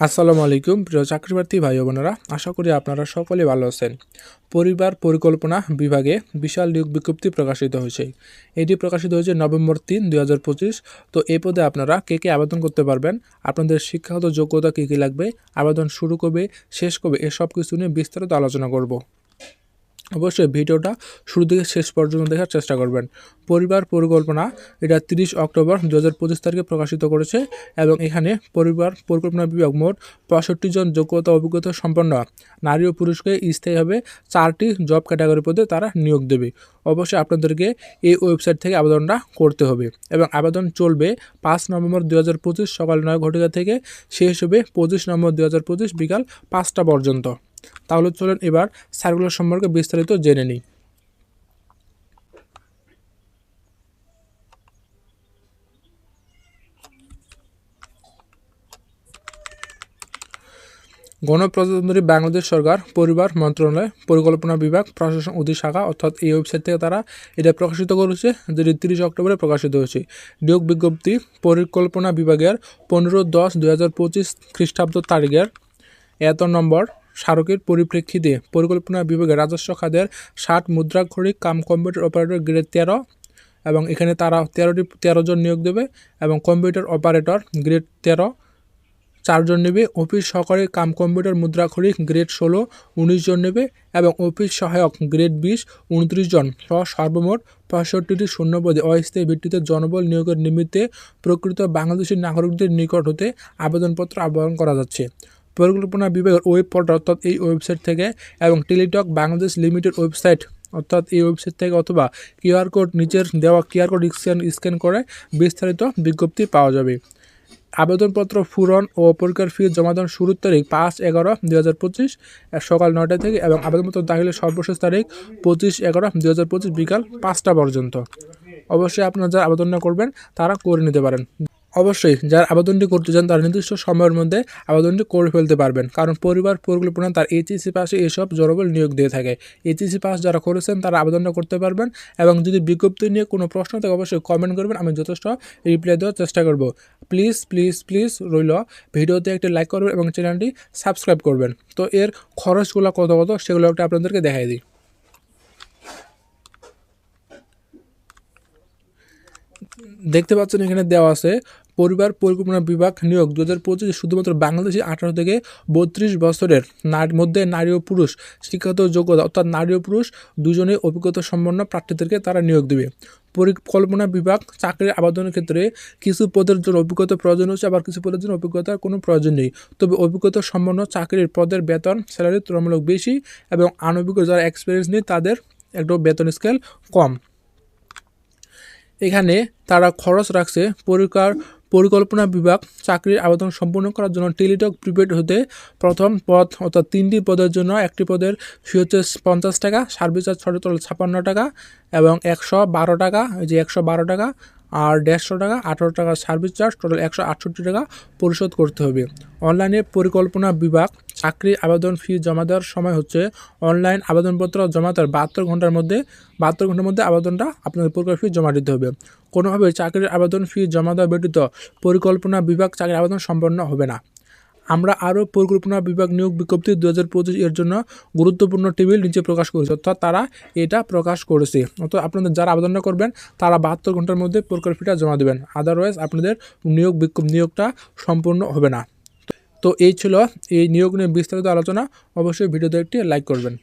আসসালামু আলাইকুম, প্রিয় চাকরিপ্রার্থী ভাই বোনেরা। আশা করি আপনারা সকলে ভালো আছেন। পরিবার পরিকল্পনা বিভাগে বিশাল নিয়োগ বিজ্ঞপ্তি প্রকাশিত হয়েছে। এটি প্রকাশিত হয়েছে নভেম্বর তিন, দুই তো এই পদে আপনারা কে কে আবেদন করতে পারবেন, আপনাদের শিক্ষাগত যোগ্যতা কী কী লাগবে, আবেদন শুরু কবে, শেষ কবে, এসব কিছু নিয়ে বিস্তারিত আলোচনা করব। অবশ্যই ভিডিওটা শুরু থেকে শেষ পর্যন্ত দেখার চেষ্টা করবেন। পরিবার পরিকল্পনা, এটা তিরিশ অক্টোবর দু হাজার পঁচিশ তারিখে প্রকাশিত করেছে এবং এখানে পরিবার পরিকল্পনা বিভাগ মোট পঁয়ষট্টি জন যোগ্যতা অভিজ্ঞতা সম্পন্ন। নারী ও পুরুষকে স্থায়ীভাবে চারটি জব ক্যাটাগরি পদে তারা নিয়োগ দেবে। অবশ্যই আপনাদেরকে এই ওয়েবসাইট থেকে আবেদনটা করতে হবে এবং আবেদন চলবে পাঁচ নভেম্বর দু হাজার পঁচিশ সকাল নয় ঘটিকা থেকে শেষ হবে পঁচিশ নভেম্বর দু হাজার পঁচিশ বিকাল পাঁচটা পর্যন্ত। তাহলে চলেন এবার সার্কুলার সম্পর্কে বিস্তারিত জেনে নিই। গণপ্রজাতন্ত্রী বাংলাদেশ সরকার, পরিবার মন্ত্রণালয়, পরিকল্পনা বিভাগ, প্রশাসন অধি শাখা অর্থাৎ এই ওয়েবসাইট থেকে তারা এটা প্রকাশিত করেছে, যেটি তিরিশ অক্টোবরে প্রকাশিত হয়েছে। নিয়োগ বিজ্ঞপ্তি, পরিকল্পনা বিভাগের পনেরো দশ দু পঁচিশ খ্রিস্টাব্দ তারিখের এত নম্বর। স্মারকের পরিপ্রেক্ষিতে পরিকল্পনা বিভাগের রাজস্ব খাতের ষাট মুদ্রাক্ষরিক কাম কম্পিউটার অপারেটর গ্রেড তেরো এবং এখানে তারা তেরোটি তেরো জন নিয়োগ দেবে এবং কম্পিউটার অপারেটর গ্রেড তেরো, চারজন নেবে। অফিস সহকারী কাম কম্পিউটার মুদ্রাক্ষরিক গ্রেড ষোলো উনিশ জন নেবে এবং অফিস সহায়ক গ্রেড বিশ উনত্রিশ জন সহ সর্বমোট পঁয়ষট্টিটি শূন্যপদে অস্থায়ী ভিত্তিতে জনবল নিয়োগের নিমিত্তে প্রকৃত বাংলাদেশের নাগরিকদের নিকট হতে আবেদনপত্র আহ্বান করা যাচ্ছে। পরিকল্পনা বিভাগের ওয়েব পোর্টাল অর্থাৎ এই ওয়েবসাইট থেকে এবং টেলিটক বাংলাদেশ লিমিটেড ওয়েবসাইট অর্থাৎ এই ওয়েবসাইট থেকে অথবা কিউআর কোড নিচের দেওয়া কিউআর কোড স্ক্যান স্ক্যান করে বিস্তারিত বিজ্ঞপ্তি পাওয়া যাবে। আবেদনপত্র পূরণ ও পরীক্ষার ফি জমাদান শুরুর তারিখ পাঁচ এগারো দুই হাজার পঁচিশ, সকাল নয়টা থেকে এবং আবেদনপত্র দাখিলের সর্বশেষ তারিখ পঁচিশ এগারো দুই হাজার পঁচিশ বিকাল পাঁচটা পর্যন্ত। অবশ্যই আপনারা যারা আবেদন করবেন, তারা করে নিতে পারেন। অবশ্যই যারা আবেদনটি করতে চান, তারা নির্দিষ্ট সময়ের মধ্যে আবেদনটি করে ফেলতে পারবেন। কারণ পরিবার পরিকল্পনা, তার এইচএসি পাশে এসব জরবল নিয়োগ দিয়ে থাকে। এইচএসি পাস যারা করেছেন, তারা আবেদনটা করতে পারবেন এবং যদি বিজ্ঞপ্তি নিয়ে কোনো প্রশ্ন থাকে, অবশ্যই কমেন্ট করবেন। আমি যথেষ্ট রিপ্লাই দেওয়ার চেষ্টা করব। প্লিজ প্লিজ প্লিজ রইল ভিডিওতে একটি লাইক করবেন এবং চ্যানেলটি সাবস্ক্রাইব করবেন। তো এর খরচগুলো কত কত, সেগুলো একটা আপনাদেরকে দেখাই দিই। দেখতে পাচ্ছেন এখানে দেওয়া আছে পরিবার, পরিকল্পনা বিভাগ নিয়োগ দু হাজার পঁচিশে শুধুমাত্র বাংলাদেশি আঠারো থেকে বত্রিশ বছরের মধ্যে নারী ও পুরুষ শিক্ষাগত যোগ্যতা, অর্থাৎ নারী ও পুরুষ দুজনেই অভিজ্ঞতা সম্পন্ন প্রার্থীদেরকে তারা নিয়োগ দেবে। পরিকল্পনা বিভাগ চাকরির আবেদনের ক্ষেত্রে কিছু পদের জন্য অভিজ্ঞতা প্রয়োজন হচ্ছে, আবার কিছু পদের জন্য অভিজ্ঞতার কোনো প্রয়োজন নেই। তবে অভিজ্ঞতা সম্পন্ন চাকরির পদের বেতন, স্যালারি তুলনামূলক বেশি এবং আনভিজ্ঞ যারা এক্সপিরিয়েন্স নেই তাদের একটু বেতন স্কেল কম। এখানে তারা খরচ রাখছে পরিকার পরিকল্পনা বিভাগ চাকরির আবেদন সম্পূর্ণ করার জন্য টেলিটক প্রিপেড হতে প্রথম পদ অর্থাৎ তিনটি পদের জন্য একটি পদের ফি হচ্ছে পঞ্চাশ টাকা, সার্ভিস চার্জ ছশো ছাপান্ন টাকা এবং একশো বারো টাকা যে একশো বারো টাকা আর দেড়শো টাকা, আঠারো টাকা সার্ভিস চার্জ টোটাল একশো আটষট্টি টাকা পরিশোধ করতে হবে। অনলাইনে পরিকল্পনা বিভাগ, চাকরি আবেদন ফি জমা দেওয়ার সময় হচ্ছে অনলাইন আবেদনপত্র জমা দেওয়ার বাহাত্তর ঘণ্টার মধ্যে, বাহাত্তর ঘণ্টার মধ্যে আবেদনটা আপনাদের পরিকল্পনা ফি জমা দিতে হবে। কোনোভাবে চাকরির আবেদন ফি জমা দেওয়া ব্যতীত পরিকল্পনা বিভাগ চাকরির আবেদন সম্পন্ন হবে না। আমরা আরও পরিকল্পনা বিভাগ নিয়োগ বিজ্ঞপ্তি দু হাজার পঁচিশ এর জন্য গুরুত্বপূর্ণ টেবিল নিচে প্রকাশ করেছে, অর্থাৎ তারা এটা প্রকাশ করেছে। অর্থাৎ আপনাদের যারা আবেদন করবেন, তারা বাহাত্তর ঘণ্টার মধ্যে প্রকল্পটা জমা দেবেন। আদারওয়াইজ আপনাদের নিয়োগ বিক্ষোভ নিয়োগটা সম্পূর্ণ হবে না। তো এই ছিল এই নিয়োগ নিয়ে বিস্তারিত আলোচনা। অবশ্যই ভিডিওতে একটি লাইক করবেন।